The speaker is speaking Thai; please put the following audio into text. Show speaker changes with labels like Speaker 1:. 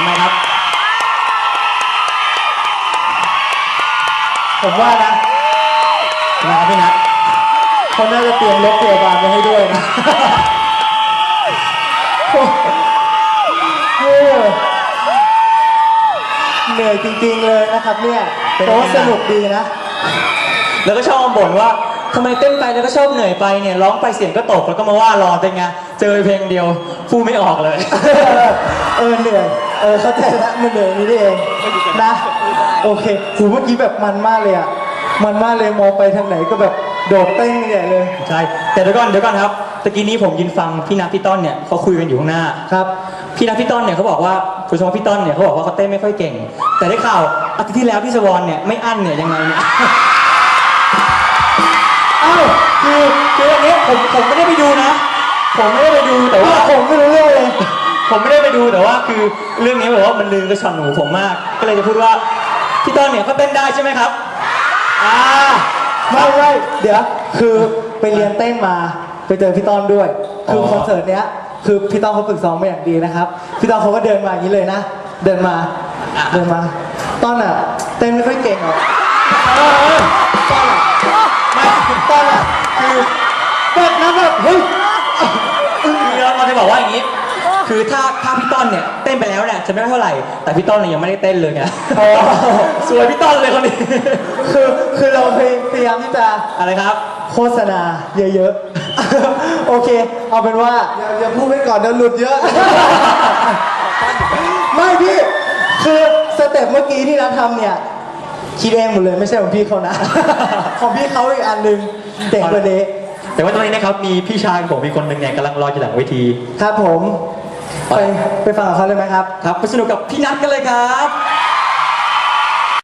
Speaker 1: ทำไมครับ
Speaker 2: ผมว่านะ
Speaker 1: ทำไมครับพี่นัท
Speaker 2: เขาน่าจะเตรียมรถพยาบาลไว้ให้ด้วยนะเออเหนื่อยจริงๆเลยนะครับเนี่ยแต่ว่าสนุกดีนะ
Speaker 1: แล้วก็ชอบมาบ่นว่าทำไมเต้นไปแล้วก็ชอบเหนื่อยไปเนี่ยร้องไปเสียงก็ตกแล้วก็มาว่ารอเป็นไง เจอเพลงเดียวพูดไม่ออกเลย
Speaker 2: เออเหนื่อยเออเข้าใจแล้วมันเหนื่อยนี่เองนะโอเคหูเมื่อกี้แบบมันมากเลยอะมันมากเลยมองไปทางไหนก็แบบโดดเต้นใหญ่เลย
Speaker 1: ใช่แต่เดี๋ยวก่อนเดี๋ยวก่อนครับตะกี้นี้ผมยินฟังพี่นัทพี่ต้นเนี่ยเขาคุยกันอยู่ข้างหน้า
Speaker 2: ครับ
Speaker 1: พี่นัทพี่ต้นเนี่ยเขาบอกว่าคุณสมว่าพี่ต้นเนี่ยเขาบอกว่าเขาเต้นไม่ค่อยเก่ง แต่ได้ข่าวอาทิตย์ที่แล้วพี่สวอนเนี่ยไม่อั้นเนี่ยยังไงเนี่ยเอ้าคือคืออันเนี้ยผมผมไม่ได้ไปดูนะ ผมไม่ได้ไปดูแต่ว่า
Speaker 2: ผมไม่รู้เรื่องเลย
Speaker 1: ผมไม่ได้ไปดูแต่ว่าคือเรื่องนี้แบบว่ามันลืมกระชอนหูผมมาก ก็เลยจะพูดว่าพี่ต้นเนี่ยเขาเต้นได้ใช่ไหมครับอ่า
Speaker 2: ไม่ไม่เดี๋ยวคือไปเรียนเต้นมาไปเจอพี่ต้อนด้วย คือ
Speaker 1: อ
Speaker 2: คอนเสิร์ตเนี้ยคือพี่ต้อนเขาฝึกซ้อมมาอย่างดีนะครับพี่ต้อนเขาก็เดินมาอย่างนี้เลยนะ เดินมาเดินมาต้อนอะเต้นไม่ค่อยเก่งหรอกเออต้อนอะ
Speaker 1: คือถ้าถ้าพี่ต้นเนี่ยเต้นไปแล้วเนี่ยจะไม่เท่าไหร่ แต่พี่ต้นเนี่ยยังไม่ได้เต้นเลยไง
Speaker 2: อ๋อ
Speaker 1: สวยพี่ต้นเลยคนนี้
Speaker 2: คือคือเราพยายามที่จะ
Speaker 1: อะไรครับ
Speaker 2: โฆษณาเยอะๆ โอเค เอาเป็นว่า
Speaker 3: อย่าอย่าพูดไว้ก่อนเดี๋ยวหลุดเยอะ
Speaker 2: ไม่พี่ คือสเต็ปเมื่อกี้ที่นัททำเนี่ยคิดเองหมดเลยไม่ใช่ของพี่เขานะ ของพี่เขาอีกอันหนึ่งเด็กกว่านี้
Speaker 1: แต่ว่าตอนนี้นะครับมีพี่ชายของผมมีคนหนึ่งเนี่ยกำลังรออยู่หลังเวที
Speaker 2: ครับผม ไปไปฟังกับเขาเลยไหมครับ
Speaker 1: ครับ ไปสนุกกับพี่นัทกันเลยครับ